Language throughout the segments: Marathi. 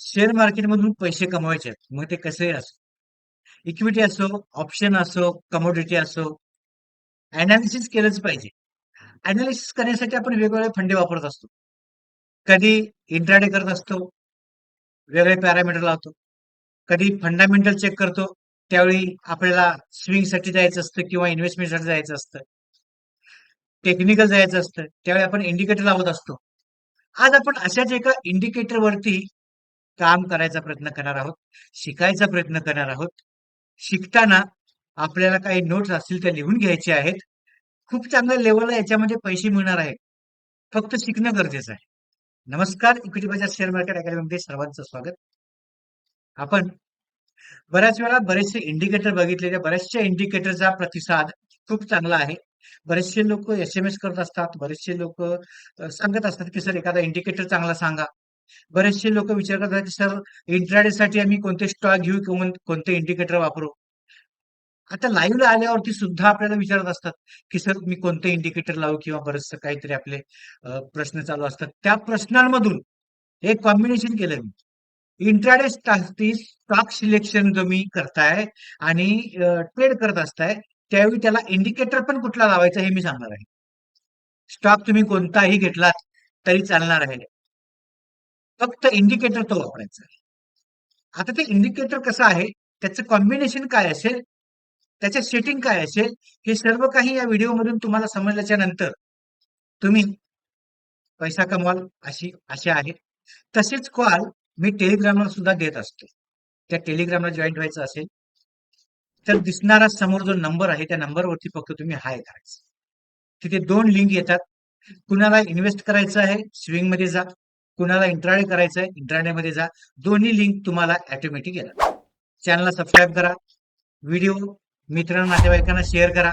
शेअर मार्केटमधून पैसे कमवायचे आहेत. मग ते कसे असो. इक्विटी असो, ऑप्शन असो, कमोडिटी असो, अनालिसिस केलंच पाहिजे. अनालिसिस करण्यासाठी आपण वेगवेगळे फंडे वापरत असतो. कधी इंट्राडे करत असतो. वेगळे पॅरामीटर लावतो. कधी फंडामेंटल चेक करतो. त्यावेळी आपल्याला स्विंगसाठी जायचं असतं किंवा इन्व्हेस्टमेंटसाठी जायचं असतं. टेक्निकल जायचं असतं. त्यावेळी आपण इंडिकेटर लावत असतो. आज आपण अशाच एका इंडिकेटरवरती काम करायचा प्रयत्न करणार आहोत. शिकायचा प्रयत्न करणार आहोत. शिकताना आपल्याला काही नोट्स असतील त्या लिहून घ्यायचे आहेत. खूप चांगल्या लेवलला याच्यामध्ये पैसे मिळणार आहेत. फक्त शिकणं गरजेचं आहे. नमस्कार, इक्विटी बाजार शेअर मार्केट अकॅडमीमध्ये सर्वांचं स्वागत. आपण बऱ्याच वेळा बरेचसे इंडिकेटर बघितले. त्या बऱ्याचशा इंडिकेटरचा प्रतिसाद खूप चांगला आहे. बरेचसे लोक एस-एम-एस करत असतात. बरेचसे लोक सांगत असतात, की "सर एखादा इंडिकेटर चांगला सांगा." बरेचसे लोक विचार करतात, की "सर इंट्राडेसाठी आम्ही कोणते स्टॉक घेऊ किंवा कोणते इंडिकेटर वापरू?" आता लाईव्हला आल्यावरती सुद्धा आपल्याला विचारत असतात, की "सर मी कोणते इंडिकेटर लावू?" किंवा बरेचसं काहीतरी आपले प्रश्न चालू असतात. त्या प्रश्नांमधून एक कॉम्बिनेशन केलं मी. इंट्राडे स्टॉक सिलेक्शन तुम्ही करताय आणि ट्रेड करत असताय, त्यावेळी त्याला इंडिकेटर पण कुठला लावायचा हे मी सांगणार आहे. स्टॉक तुम्ही कोणताही घेतलात तरी चालणार आहे. फक्त इंडिकेटर तो वापरायचा आहे. आता ते इंडिकेटर कसं आहे, त्याचं कॉम्बिनेशन काय असेल, त्याचे सेटिंग काय असेल, हे सर्व काही या व्हिडिओमधून तुम्हाला समजल्याच्या नंतर तुम्ही पैसा कमवाल अशी आशा आहे. तसेच कॉल मी टेलिग्रामला सुद्धा देत असतो. त्या टेलिग्रामला जॉईंट व्हायचं असेल, तर दिसणारा समोर जो नंबर आहे, त्या नंबरवरती फक्त तुम्ही हाय करायचं. तिथे दोन लिंक येतात. कुणाला इन्व्हेस्ट करायचं आहे, स्विंगमध्ये जा. कुणाला इंट्राडे करायचंय इंट्राडे मध्ये जा. दोन्ही लिंक तुम्हाला ऑटोमॅटिक येणार चॅनलला सबस्क्राईब करा. व्हिडिओ मित्रांना, नातेवाईकांना शेअर करा.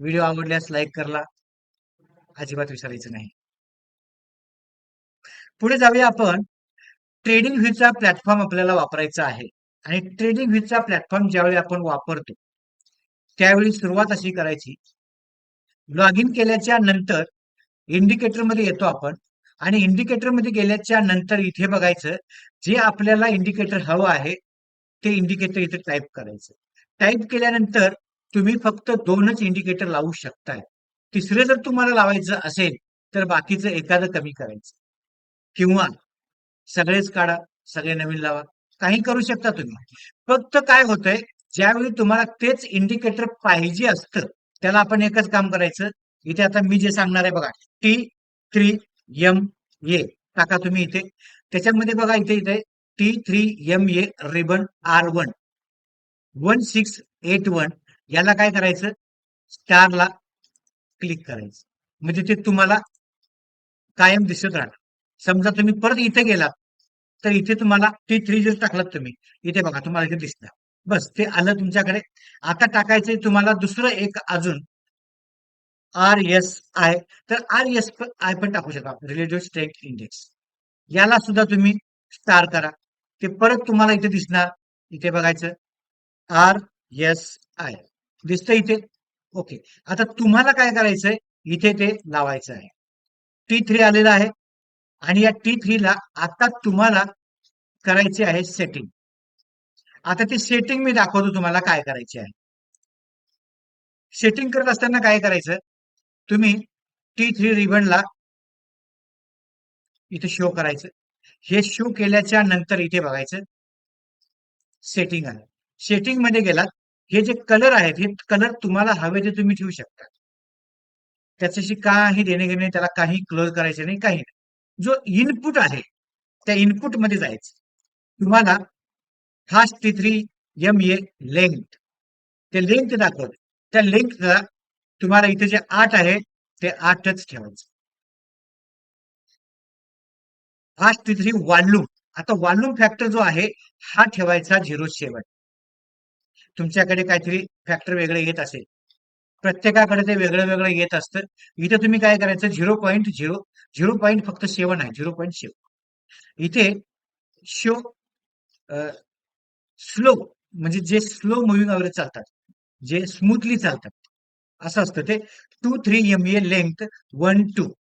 व्हिडिओ आवडल्यास लाईक करा. अजिबात विसरायचं नाही. पुढे जाऊया आपण. ट्रेडिंग व्ह्यूचा प्लॅटफॉर्म आपल्याला वापरायचा आहे आणि ट्रेडिंग व्ह्यूचा प्लॅटफॉर्म ज्यावेळी आपण वापरतो, त्यावेळी सुरुवात अशी करायची. लॉग इन केल्याच्यानंतर इंडिकेटरमध्ये येतो आपण आणि इंडिकेटरमध्ये गेल्याच्यानंतर इथे बघायचं, जे आपल्याला इंडिकेटर हवं आहे, ते इंडिकेटर इथे टाईप करायचं. टाइप केल्यानंतर तुम्ही फक्त दोनच इंडिकेटर लावू शकताय. तिसरे जर तुम्हाला लावायचं असेल, तर बाकीचं एखादं कमी करायचं किंवा सगळेच काढा, सगळे नवीन लावा. काही करू शकता तुम्ही. फक्त काय होतंय, ज्यावेळी तुम्हाला तेच इंडिकेटर पाहिजे असतं, त्याला आपण एकच काम करायचं. इथे आता मी जे सांगणार आहे बघा, टी थ्री एम ए टाका तुम्ही इथे. त्याच्यामध्ये बघा इथे इथे T three M A ribbon R1 1681 याला काय करायचं, स्टारला क्लिक करायचं. म्हणजे ते तुम्हाला कायम दिसत राहणार. समजा तुम्ही परत इथे गेलात, तर इथे तुम्हाला T3 जर टाकलात तुम्ही, इथे बघा तुम्हाला इथे दिसणार. बस ते आलं तुमच्याकडे. आता टाकायचंय तुम्हाला दुसरं एक अजून RSI तर RSI पण टाकू शकता. Relative strength index. याला सुद्धा तुम्ही स्टार करा. ते परत तुम्हाला इथे दिसणार. इथे बघायचं RSI दिसतंय इथे? ओके. आता तुम्हाला काय करायचंय, इथे ते लावायचं आहे. टी थ्री आलेलं आहे आणि या टी थ्रीला आता तुम्हाला करायचे आहे सेटिंग. आता ते सेटिंग मी दाखवतो तुम्हाला काय करायचे आहे. सेटिंग करत असताना काय करायचं, तुम्ही टी थ्री रिबनला इथे शो करायचं. हे शो केल्याच्यानंतर इथे बघायचं सेटिंग आहे. सेटिंगमध्ये गेलात, हे जे कलर आहेत, हे कलर तुम्हाला हवे ते तुम्ही ठेवू शकता. त्याच्याशी काही देणे-घेणे त्याला काही क्लोज करायचे नाही, काही नाही. जो इनपुट आहे, त्या इनपुटमध्ये जायचं. तुम्हाला fast T three M A length ते लेंथ दाखवत त्या लेंथला तुम्हाला इथे जे आठ आहे, ते आठच ठेवायचं. आठ तिथे वॉल्यूम आता वॉल्यूम फॅक्टर जो आहे, हा ठेवायचा 0.7. तुमच्याकडे काहीतरी फॅक्टर वेगळे येत असेल. प्रत्येकाकडे ते वेगळं-वेगळं येत असतं. इथे तुम्ही काय करायचं 0.0 0. फक्त सेवन आहे 0.7. इथे शो स्लो म्हणजे जे स्लो मुव्हिंग वगैरे चालतात, जे स्मूथली चालतात, असं असतं ते two three M A length one two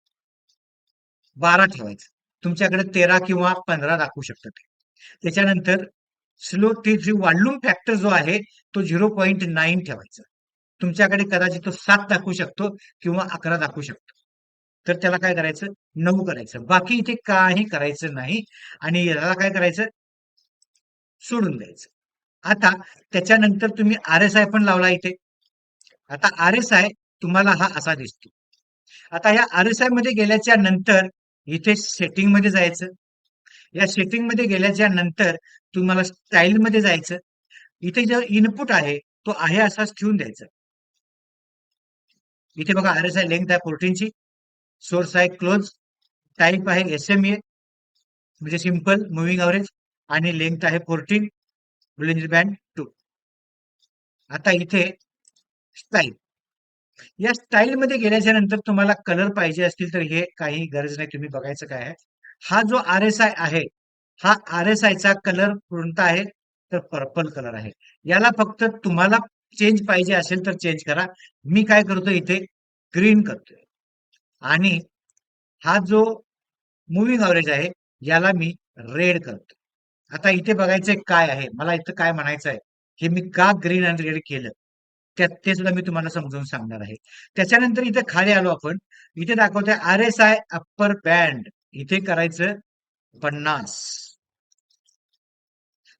बारा ठेवायचं. तुमच्याकडे 13 किंवा 15 दाखवू शकतं ते. त्याच्यानंतर slow T three volume factor जो आहे तो झिरो पॉईंट नाईन ठेवायचा. तुमच्याकडे कदाचित तो सात दाखवू शकतो किंवा अकरा दाखवू शकतो. तर त्याला काय करायचं? नऊ करायचं. बाकी इथे काही करायचं नाही आणि याला काय करायचं? सोडून द्यायचं. आता त्याच्यानंतर तुम्ही आर एस आय पण लावला इथे. आता आर एस आय तुम्हाला हा असा दिसतो. आता या आर एस आयमध्ये गेल्याच्यानंतर इथे सेटिंगमध्ये जायचं. या सेटिंगमध्ये गेल्याच्यानंतर तुम्हाला स्टाईल मध्ये जायचं. इथे जो इनपुट आहे तो आहे असाच ठेवून द्यायचा. इथे बघा आर एस आय लेंथ आहे फोर्टीनची सोर्स आहे क्लोज टाईप आहे एस एम ए म्हणजे सिंपल मुव्हिंग अवरेज आणि लेंथ आहे फोर्टीन बुलेंज बँड टू आता इथे स्टाईल या स्टाईल मध्ये गेल्याच्यानंतर तुम्हाला कलर पाहिजे असतील तर हे काही गरज नाही तुम्ही बघायचं काय आहे. हा जो आर एस आय आहे हा आर एस आयचा कलर कोणता आहे? तर पर्पल कलर आहे. याला फक्त तुम्हाला चेंज पाहिजे असेल तर चेंज करा. मी काय करतो इथे? ग्रीन करतोय. आणि हा जो मुव्हिंग अवरेज आहे याला मी रेड करतो आता इथे बघायचंय काय आहे? मला इथं काय म्हणायचं आहे हे मी का ग्रीन आणि रेड केलं? त्या ते सुद्धा मी तुम्हाला समजावून सांगणार आहे. त्याच्यानंतर इथे खाली आलो आपण. इथे दाखवतोय R S I upper band इथे करायचं पन्नास.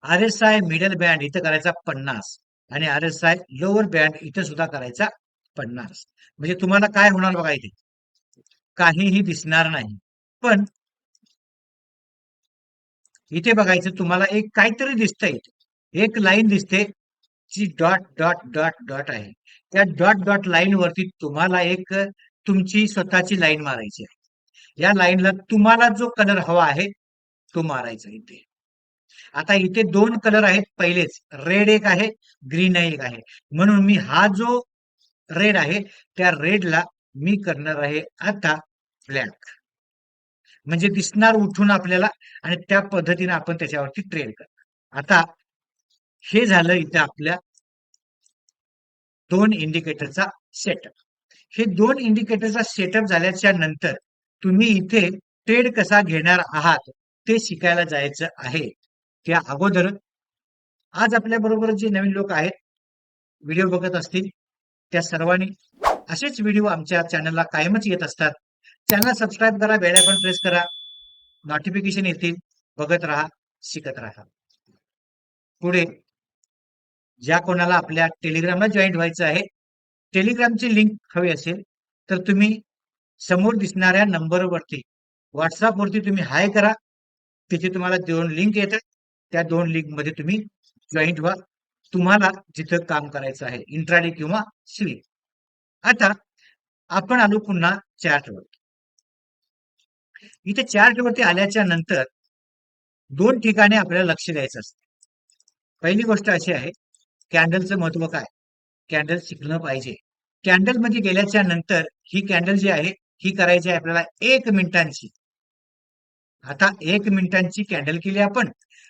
R S I middle band इथे करायचा पन्नास. आणि R S I lower band इथे सुद्धा करायचा पन्नास. म्हणजे तुम्हाला काय होणार बघा इथे? काहीही दिसणार नाही. पण इथे बघायचं तुम्हाला एक काहीतरी दिसतंय. एक लाईन दिसते. जी डॉट डॉट डॉट डॉट आहे. त्या डॉट डॉट लाईन वरती तुम्हाला एक तुमची स्वतःची लाईन मारायची आहे. या लाईनला तुम्हाला जो कलर हवा आहे तो मारायचा इथे. आता इथे दोन कलर आहेत पहिलेच. रेड एक आहे ग्रीन एक आहे. म्हणून मी हा जो रेड आहे त्या रेडला मी करणार आहे आता ब्लॅक. म्हणजे दिसणार उठून आपल्याला आणि त्या पद्धतीने आपण त्याच्यावरती ट्रेड करणार. आता हे झालं इथं आपल्या दोन इंडिकेटरचा सेटअप हे दोन इंडिकेटरचा सेटअप झाल्याच्यानंतर तुम्ही इथे ट्रेड कसा घेणार आहात ते शिकायला जायचं आहे. त्या अगोदर आज आपल्या बरोबर जे नवीन लोक आहेत व्हिडिओ बघत असतील त्या सर्वांनी असेच व्हिडिओ आमच्या चॅनलला कायमच येत असतात. चॅनल सबस्क्राईब करा बेल आयकॉन प्रेस करा नोटिफिकेशन येतील बघत राहा शिकत राहा. पुढे ज्या कोणाला आपल्या टेलिग्रामला जॉईन व्हायचं आहे टेलिग्रामची लिंक हवी असेल तर तुम्ही समोर दिसणाऱ्या नंबरवरती व्हॉट्सअपवरती तुम्ही हाय करा. तिथे तुम्हाला दोन लिंक येतात. त्या दोन लिंकमध्ये तुम्ही जॉईंट व्हा. तुम्हाला जिथं काम करायचं आहे इंट्राडे किंवा स्लीप आता आपण आलो पुन्हा चार्टवरती इथे चार्टवरती आल्याच्यानंतर दोन ठिकाणी आपल्याला लक्ष द्यायचं असतं. पहिली गोष्ट अशी आहे कॅन्डलचं महत्त्व काय? कॅन्डल शिकलं पाहिजे. कॅन्डलमध्ये गेल्याच्यानंतर ही कॅन्डल जी आहे ही करायची आहे आपल्याला एक मिनिटांची. आता एक मिनिटांची कॅन्डल केली आपण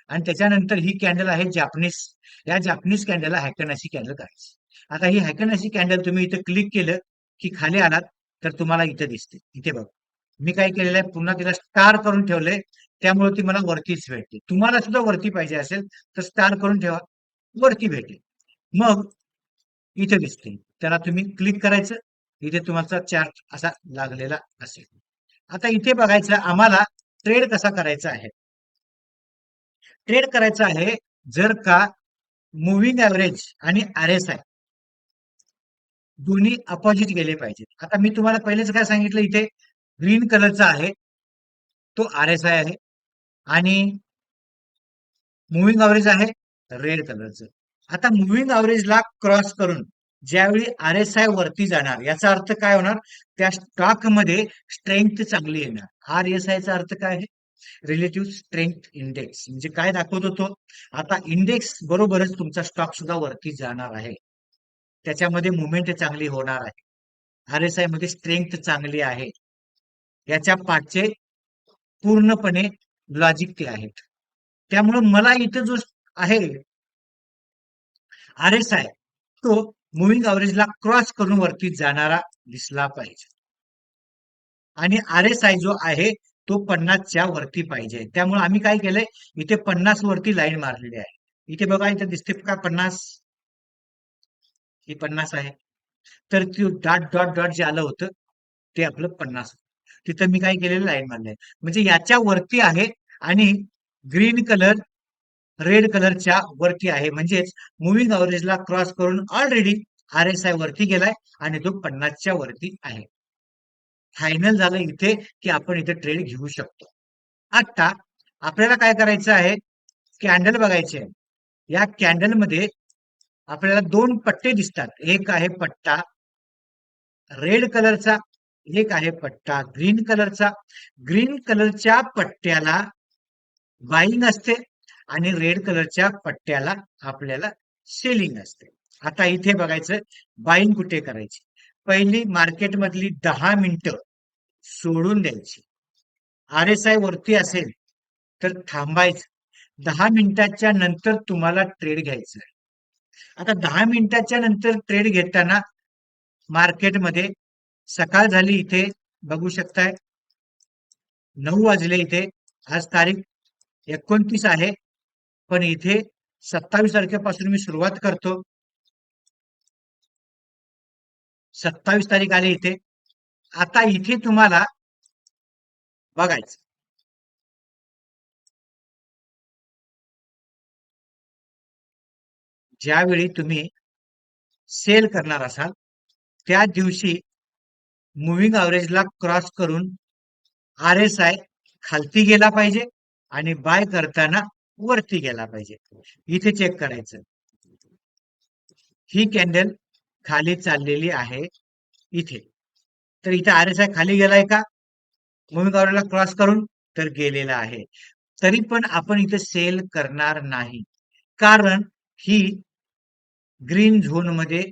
आणि त्याच्यानंतर ही कॅन्डल आहे जापनीस. या जापनीस कॅन्डलला हॅकन अशी कॅन्डल करायची. आता ही हॅकन अशी कॅन्डल तुम्ही इथं क्लिक केलं की खाली आलात तर तुम्हाला इथं दिसते. इथे बघ. मी काय केलेलं आहे पुन्हा तिला स्टार करून ठेवलंय त्यामुळे ती मला वरतीच भेटते. तुम्हाला सुद्धा वरती पाहिजे असेल तर स्टार करून ठेवा. वरती भेटेल मग इथे दिसते त्याला तुम्ही क्लिक करायचं. इथे तुमचा चार्ट असा लागलेला असेल. आता इथे बघायचं आम्हाला ट्रेड कसा करायचा आहे? ट्रेड करायचा आहे जर का मुव्हिंग ऍव्हरेज आणि आर एस आय दोन्ही अपोजिट गेले पाहिजेत. आता मी तुम्हाला पहिलेच काय सांगितलं इथे ग्रीन कलरचा आहे तो आर एस आय आहे आणि मुव्हिंग ऍव्हरेज आहे रेड कलरचं आता मुव्हिंग ऍव्हरेजला क्रॉस करून ज्यावेळी आर एस आय वरती जाणार याचा अर्थ काय होणार? त्या स्टॉकमध्ये स्ट्रेंथ चांगली येणार. आर एस आयचा अर्थ काय आहे? रिलेटिव्ह स्ट्रेंथ इंडेक्स म्हणजे काय दाखवत होतो? आता इंडेक्स बरोबरच तुमचा स्टॉक सुद्धा वरती जाणार आहे. त्याच्यामध्ये मुवमेंट चांगली होणार आहे. आर एस आयमध्ये स्ट्रेंथ चांगली आहे. याच्या पाठचे पूर्णपणे लॉजिक ते आहेत. त्यामुळे मला इथं जो आहे आर एस आय तो मुव्हिंग अवरेजला क्रॉस करून वरती जाणारा दिसला पाहिजे. आणि आर एस आय जो आहे तो पन्नासच्या वरती पाहिजे. त्यामुळे आम्ही काय केलंय इथे पन्नास वरती लाईन मारलेली आहे. इथे बघा इथे दिसते का पन्नास? ही पन्नास आहे. तर ती डॉट डॉट डॉट जे आलं होतं ते आपलं पन्नास. तिथं मी काय केलेलं लाईन मारले म्हणजे याच्या वरती आहे आणि ग्रीन कलर रेड कलरच्या वरती आहे. म्हणजेच मुव्हिंग अवरेजला क्रॉस करून ऑलरेडी आर एस आय वरती गेलाय आणि तो पन्नासच्या वरती आहे. फायनल झालं इथे की आपण इथे ट्रेड घेऊ शकतो. आता आपल्याला काय करायचं आहे? कॅन्डल बघायचे आहे. या कॅन्डलमध्ये आपल्याला दोन पट्टे दिसतात. एक आहे पट्टा रेड कलरचा एक आहे पट्टा ग्रीन कलरचा ग्रीन कलरच्या पट्ट्याला बाईंग असते. आणि रेड कलरच्या पट्ट्याला आपल्याला सेलिंग असते. आता इथे बघायचं बाईंग कुठे करायची? पहिली मार्केट मधली दहा मिनिटं सोडून द्यायची. आर एस आय वरती असेल तर थांबायचं. दहा मिनिटाच्या नंतर तुम्हाला ट्रेड घ्यायचं. आहे आता दहा मिनिटाच्या नंतर ट्रेड घेताना मार्केटमध्ये सकाळ झाली इथे बघू शकताय. नऊ वाजले इथे. आज तारीख एकोणतीस आहे. पण इथे सत्तावीस तारखेपासून मी सुरुवात करतो. सत्तावीस तारीख आली इथे. आता इथे तुम्हाला बघायचं. ज्यावेळी तुम्ही सेल करणार असाल त्या दिवशी मुव्हिंग अवरेजला क्रॉस करून आर एस आय खालती गेला पाहिजे आणि बाय करताना वरती गेला पाहिजे. इथे चेक करायचं. ही कॅन्डल खाली चाललेली आहे इथे. तर इथे आर एस आय खाली गेलाय का? मुव्हिंग क्रॉस करून तर गेलेला आहे. तरी पण आपण इथे सेल करणार नाही. कारण ही ग्रीन झोनमध्ये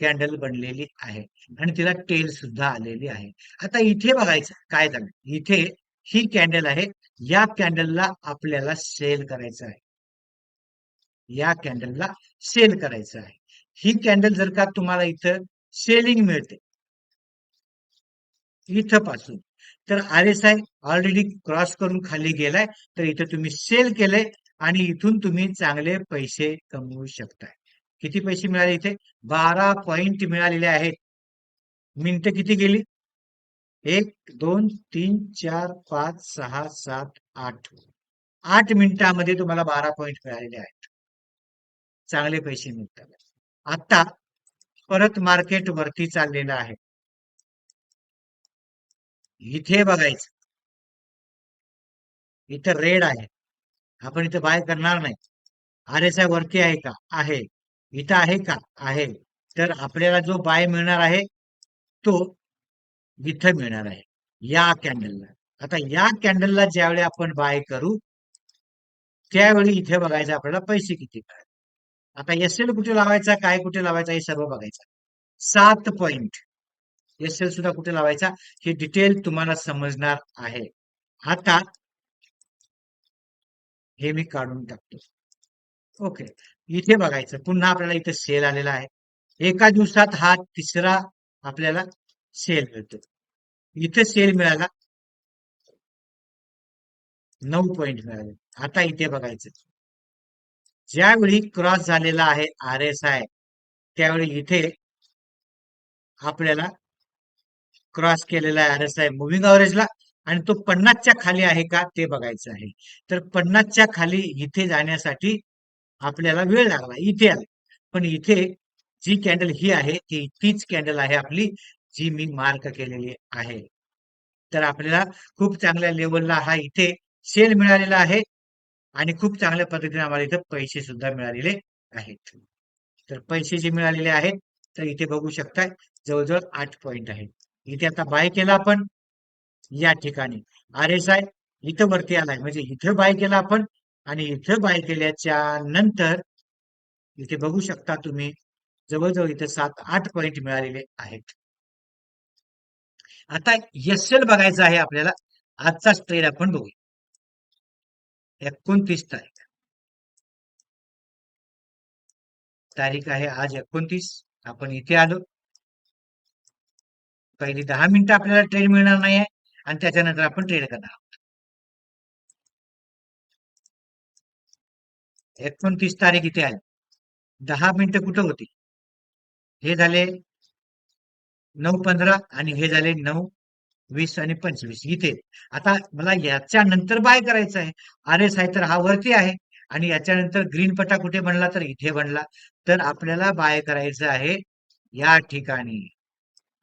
कॅन्डल बनलेली आहे. आणि तिला टेल सुद्धा आलेली आहे. आता इथे बघायचं काय झालं? इथे ही कॅन्डल आहे या कॅन्डलला आपल्याला सेल करायचं आहे. या कॅन्डलला सेल करायचं आहे. ही कॅन्डल जर का तुम्हाला इथं सेलिंग मिळते इथं पासून तर R S I already cross करून खाली गेलाय तर इथं तुम्ही सेल केलंय आणि इथून तुम्ही चांगले पैसे कमवू शकताय. किती पैसे मिळाले इथे? बारा पॉइंट मिळालेले आहेत. मिनिटं किती गेली? एक दोन तीन चार पाच सहा सात आठ. आठ मिनिटामध्ये तुम्हाला बारा पॉईंट मिळालेले आहेत. चांगले पैसे मिळतात. आता परत मार्केट वरती चाललेलं आहे. इथे बघायचं. इथं रेड आहे. आपण इथं बाय करणार नाही. आर एस आय वरती आहे का? आहे. इथं आहे का? आहे. तर आपल्याला जो बाय मिळणार आहे तो इथं मिळणार आहे. या कॅन्डलला आता या कॅन्डलला ज्यावेळी आपण बाय करू त्यावेळी इथे बघायचं आपल्याला पैसे किती मिळाले. आता एस एल कुठे लावायचा काय कुठे लावायचा हे सर्व बघायचं. सात पॉइंट एस एल सुद्धा कुठे लावायचा हे डिटेल तुम्हाला समजणार आहे. आता हे मी काढून टाकतो. ओके इथे बघायचं. पुन्हा आपल्याला इथे सेल आलेला आहे. एका दिवसात हा तिसरा आपल्याला सेल मिळतो इथे सेल मिळाला नऊ पॉइंट मिळाले आता इथे बघायचं ज्यावेळी क्रॉस झालेला आहे आर एस आय त्यावेळी इथे आपल्याला क्रॉस केलेला आहे आर एस आय मुव्हिंग अवरेजला आणि तो पन्नासच्या खाली आहे का ते बघायचं आहे तर पन्नासच्या खाली इथे जाण्यासाठी आपल्याला वेळ लागला इथे आला पण इथे जी कॅन्डल ही आहे ती तीच कॅन्डल आहे आपली जी मी मार्क केलेली आहे. तर आपल्याला खूप चांगल्या लेवलला हा इथे सेल मिळालेला आहे आणि खूप चांगल्या पद्धतीने आम्हाला इथे पैसे सुद्धा मिळालेले आहेत. तर पैसे जे मिळालेले आहेत तर इथे बघू शकताय जवळजवळ आठ पॉइंट आहेत. इथे आता बाय केला आपण या ठिकाणी. आर एस आय इथं वरती आलाय. म्हणजे इथं बाय केला आपण आणि इथं बाय केल्याच्यानंतर इथे बघू शकता तुम्ही जवळजवळ इथे सात आठ पॉइंट मिळालेले आहेत. आता एल बघायचं आहे आपल्याला. आजचाच ट्रेड आपण बघू एकोणतीस तारीख. तारीख आहे आज एकोणतीस. आपण इथे आलो. पहिली दहा मिनिटं आपल्याला ट्रेड मिळणार नाही आहे आणि त्याच्यानंतर आपण ट्रेड करणार आहोत. एकोणतीस तारीख इथे आली. दहा मिनिटं कुठं होती? हे झाले नऊ पंधरा आणि हे झाले नऊ वीस आणि पंचवीस. इथे आता मला याच्या नंतर बाय करायचं आहे. आर एस आहे तर हा वरती आहे आणि याच्यानंतर ग्रीन पट्टा कुठे बनला तर इथे बनला. तर आपल्याला बाय करायचं आहे या ठिकाणी.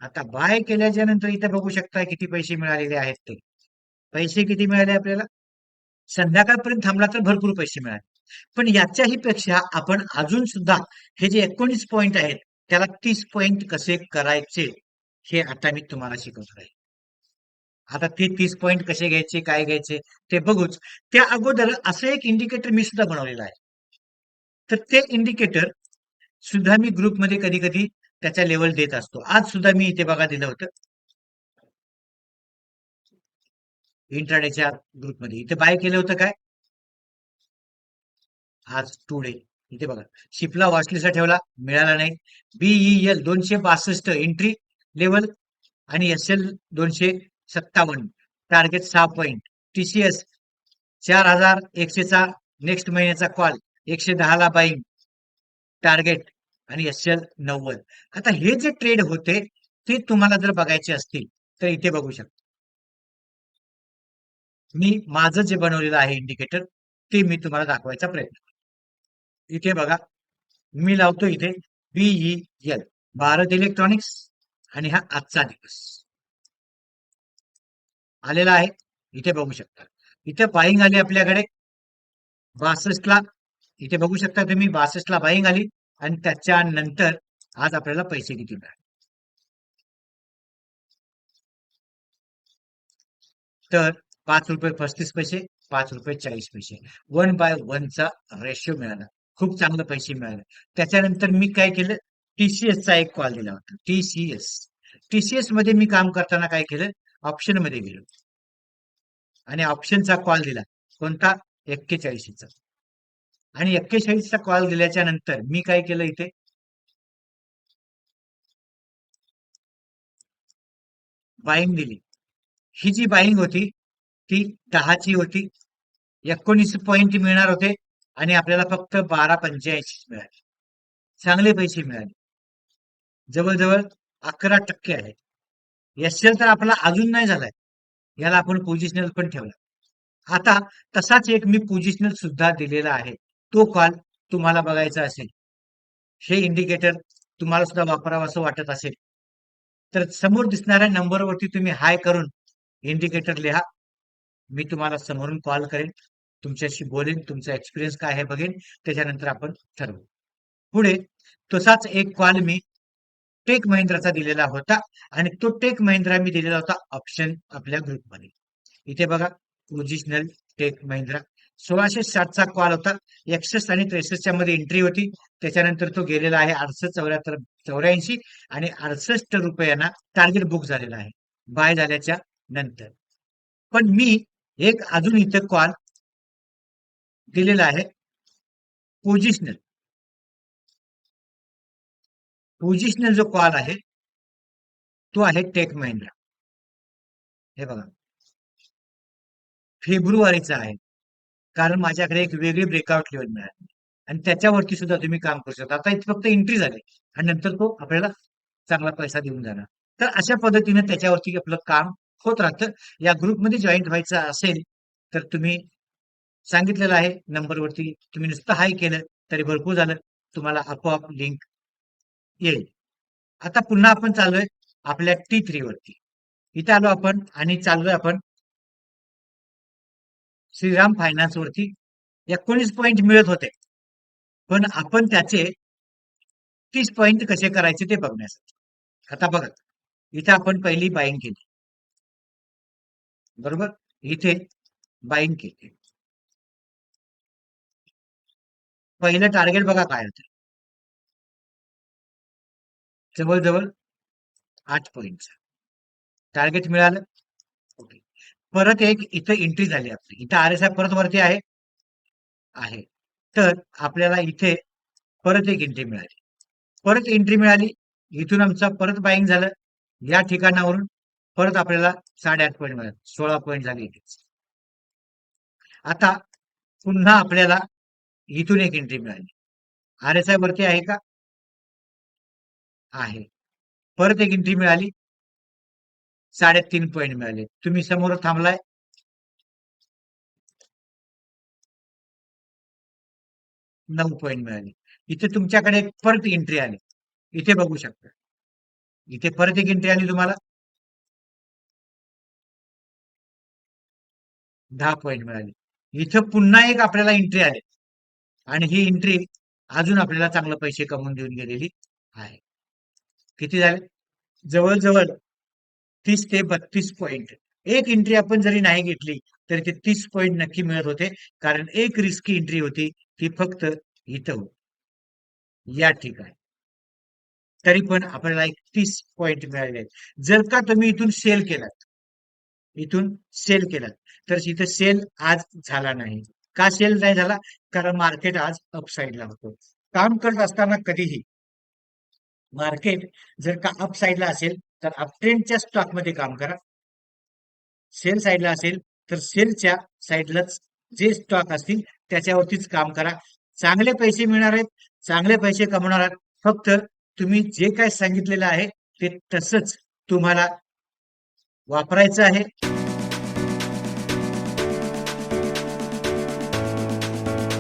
आता बाय केल्याच्यानंतर इथे बघू शकता किती पैसे मिळालेले आहेत ते. पैसे किती मिळाले आपल्याला? संध्याकाळपर्यंत थांबला तर भरपूर पैसे मिळाले. पण याच्याही पेक्षा आपण अजून सुद्धा हे जे एकोणीस पॉईंट आहेत त्याला तीस पॉईंट कसे करायचे? हे आता मी तुम्हाला शिकवणार आहे. आता ते तीस पॉईंट कसे घ्यायचे काय घ्यायचे ते बघूच. त्या अगोदर असं एक इंडिकेटर मी सुद्धा बनवलेलं आहे. तर ते इंडिकेटर सुद्धा मी ग्रुपमध्ये कधी कधी त्याच्या लेवल देत असतो. आज सुद्धा मी इथे बघा दिलं होतं. इंटरनेटच्या ग्रुपमध्ये इथे बाय केलं होतं काय? आज टुडे इथे बघा. शिपला वॉचलिस्टला ठेवला. मिळाला नाही. बीई एल दोनशे बासष्ट एंट्री लेवल आणि एस एल दोनशे सत्तावन्न. टार्गेट सहा पॉइंट टीसीएस चार हजार एकशेचा नेक्स्ट महिन्याचा कॉल एकशे दहाला बाईंग टार्गेट आणि एस एल नव्वद. आता हे जे ट्रेड होते ते तुम्हाला जर बघायचे असतील तर इथे बघू शकता. मी माझं जे बनवलेलं आहे इंडिकेटर ते मी तुम्हाला दाखवायचा प्रयत्न इथे बघा मी लावतो इथे बीई एल भारत इलेक्ट्रॉनिक्स आणि हा आजचा दिवस. आलेला आहे. इथे बघू शकता. इथे बाईंग आली आपल्याकडे. बासष्टला इथे बघू शकता तुम्ही. बासष्टला बाईंग आली आणि त्याच्यानंतर आज आपल्याला पैसे किती मिळाले? तर पाच रुपये पस्तीस पैसे पाच रुपये चाळीस पैसे. वन बाय वनचा रेशिओ मिळाला. खूप चांगले पैसे मिळाले. त्याच्यानंतर मी काय केलं? टीसीएस चा एक कॉल दिला होता. टीसीएस टीसीएसमध्ये मी काम करताना काय केलं? ऑप्शनमध्ये गेलो. आणि ऑप्शनचा कॉल दिला. कोणता? एक्केचाळीसचा. आणि एक्केचाळीसचा कॉल दिल्याच्या नंतर मी काय केलं इथे? बाईंग दिली. ही जी बाईंग होती ती दहाची होती. एकोणीस पॉईंट मिळणार होते आणि आपल्याला फक्त बारा पंच्याऐंशी मिळाले. चांगले पैसे मिळाले. जवळजवळ अकरा टक्के आहे एस एल तर आपला अजून नाही झालाय. याला आपण पोझिशनल पण ठेवला. आता तसाच एक मी पोझिशनल सुद्धा दिलेला आहे. तो कॉल तुम्हाला बघायचा असेल. हे इंडिकेटर तुम्हाला सुद्धा वापरावं असं वाटत असेल. तर समोर दिसणाऱ्या नंबरवरती तुम्ही हाय करून इंडिकेटर लिहा. मी तुम्हाला समोरून कॉल करेन. तुमच्याशी बोलेन. तुमचा एक्सपिरियन्स काय आहे बघेन. त्याच्यानंतर आपण ठरवू. पुढे तसाच एक कॉल मी टेक महिंद्राचा दिलेला होता आणि तो टेक महिंद्रा मी दिलेला होता ऑप्शन आपल्या ग्रुपमध्ये इथे बघा ओरिजिनल टेक महिंद्रा. सोळाशे साठचा कॉल होता. एकसष्ट आणि त्रेसष्टच्या मध्ये एंट्री होती. त्याच्यानंतर तो गेलेला आहे अडसष्ट चौऱ्याहत्तर चौऱ्याऐंशी आणि अडसष्ट रुपयांना टार्गेट बुक झालेला आहे. बाय झाल्याच्यानंतर. पण मी एक अजून इथं कॉल दिलेला आहे. पोजिशनल पोझिशनल जो कॉल आहे तो आहे टेक महिंद्रा हे बघा. फेब्रुवारीचा आहे. कारण माझ्याकडे एक वेगळी ब्रेकआउट लेवल मिळाली. आणि त्याच्यावरती सुद्धा तुम्ही काम करू शकता. आता इथे फक्त एंट्री झाली. आणि नंतर तो आपल्याला चांगला पैसा देऊन जाणार. तर अशा पद्धतीने त्याच्यावरती आपलं काम होत राहतं. या ग्रुपमध्ये जॉईन व्हायचं असेल तर तुम्ही सांगितलेलं आहे. नंबरवरती तुम्ही नुसतं हाय केलं तरी भरपूर झालं. तुम्हाला आपोआप लिंक येईल. आता पुन्हा आपण चाललोय आपल्या टी थ्री वरती. इथे आलो आपण आणि चाललोय आपण श्रीराम फायनान्स वरती. एकोणीस पॉईंट मिळत होते. पण आपण त्याचे तीस पॉईंट कसे करायचे ते बघण्यासाठी. आता बघा. इथे आपण पहिली बाईंग केली. बरोबर? इथे बाईंग केली. पहिलं टार्गेट बघा काय होतं. जवळजवळ आठ पॉईंटचा टार्गेट मिळालं? ओके परत एक इथं एंट्री झाली आपली. इथं आर एस आय परत वरती आहे? आहे. तर आपल्याला इथे परत एक एंट्री मिळाली. परत एंट्री मिळाली. इथून आमचं परत बाईंग झालं. या ठिकाणावरून परत आपल्याला साडेआठ पॉईंट मिळाले. सोळा पॉईंट झाले इथे आता पुन्हा आपल्याला इथून एक एंट्री मिळाली. आर एस आय वरती आहे का? आहे. परत एक एंट्री मिळाली. साडेतीन पॉईंट मिळाले. तुम्ही समोर थांबलाय. नऊ पॉईंट मिळाले. इथे तुमच्याकडे परत एंट्री आली. इथे बघू शकता. इथे परत एक एंट्री आली तुम्हाला. दहा पॉईंट मिळाले. इथं पुन्हा एक आपल्याला एंट्री आली. आणि ही एंट्री अजून आपल्याला चांगले पैसे कमवून देऊन गेलेली आहे. किती झाले? जवळजवळ तीस ते बत्तीस पॉईंट एक एंट्री आपण जरी नाही घेतली तरी ते तीस पॉईंट नक्की मिळत होते. कारण एक रिस्की एंट्री होती ती फक्त इथं. होती या ठिकाणी. तरी पण आपल्याला एक तीस पॉईंट मिळाले आहेत. जर का तुम्ही इथून सेल केलात इथून सेल केलात तर इथं सेल आज झाला नाही. का सेल नाही झाला? कारण मार्केट आज अपसाईडला होतो. काम करत असताना कधीही मार्केट जर का अप साईडला असेल तर अपट्रेंडच्या स्टॉकमध्ये काम करा. सेल साईडला असेल तर सेलच्या साईडलाच जे स्टॉक असतील त्याच्यावरतीच काम करा. चांगले पैसे मिळणार आहेत चांगले पैसे कमवणार आहात. फक्त तुम्ही जे काय सांगितलेलं आहे ते तसंच तुम्हाला वापरायचं आहे.